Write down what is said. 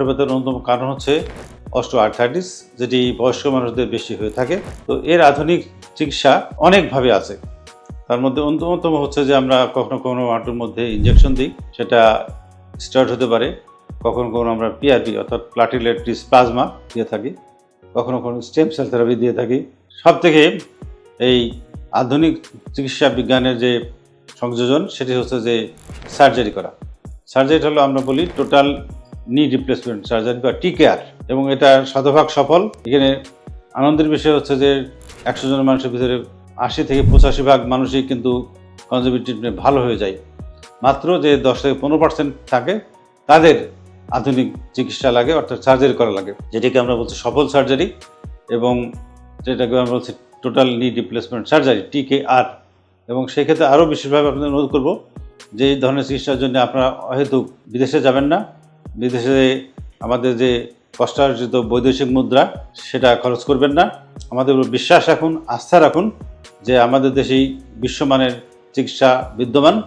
হাঁটু ব্যথার অন্যতম কারণ হচ্ছে অস্টো আর্থাইটিস যেটি বয়স্ক মানুষদের বেশি হয়ে থাকে। তো এর আধুনিক চিকিৎসা অনেকভাবে আছে। তার মধ্যে অন্যতম হচ্ছে যে আমরা কখনো কখনো হাঁটুর মধ্যে ইঞ্জেকশন দিই, সেটা স্টার্ট হতে পারে। কখনো কখনো আমরা পিআরপি অর্থাৎ প্লাটিলেট্রিস প্লাজমা দিয়ে থাকি। কখনো কখনো স্টেম সেল থেরাপি দিয়ে থাকি। সব থেকে এই আধুনিক চিকিৎসা বিজ্ঞানের যে সংযোজন, সেটি হচ্ছে যে সার্জারি করা। সার্জারি হলো আমরা বলি টোটাল নি রিপ্লেসমেন্ট সার্জারি বা টিকেআর এবং এটা শতভাগ সফল। এখানে আনন্দের বিষয় হচ্ছে যে একশো জন মানুষের ভিতরে আশি থেকে পঁচাশি ভাগ মানুষই কিন্তু কনজারভেটিভ ট্রিটমেন্ট ভালো হয়ে যায়। মাত্র যে দশ থেকে পনেরো পার্সেন্ট থাকে, তাদের আধুনিক চিকিৎসা লাগে, অর্থাৎ সার্জারি করা লাগে। যেটাকে আমরা বলছি সফল সার্জারি এবং যেটাকে আমরা বলছি টোটাল নি রিপ্লেসমেন্ট সার্জারি টিকে আর এবং সেক্ষেত্রে আরও বিশেষভাবে আপনাদের অনুরোধ করব যে এই ধরনের চিকিৎসার জন্য আপনারা হয়তো বিদেশে যাবেন না বিদেশে আমাদের যে কষ্টার্জিত বৈদেশিক মুদ্রা, সেটা খরচ করবেন না। আমাদের বিশ্বাস রাখুন, আস্থা রাখুন যে আমাদের দেশেই বিশ্বমানের চিকিৎসা বিদ্যমান।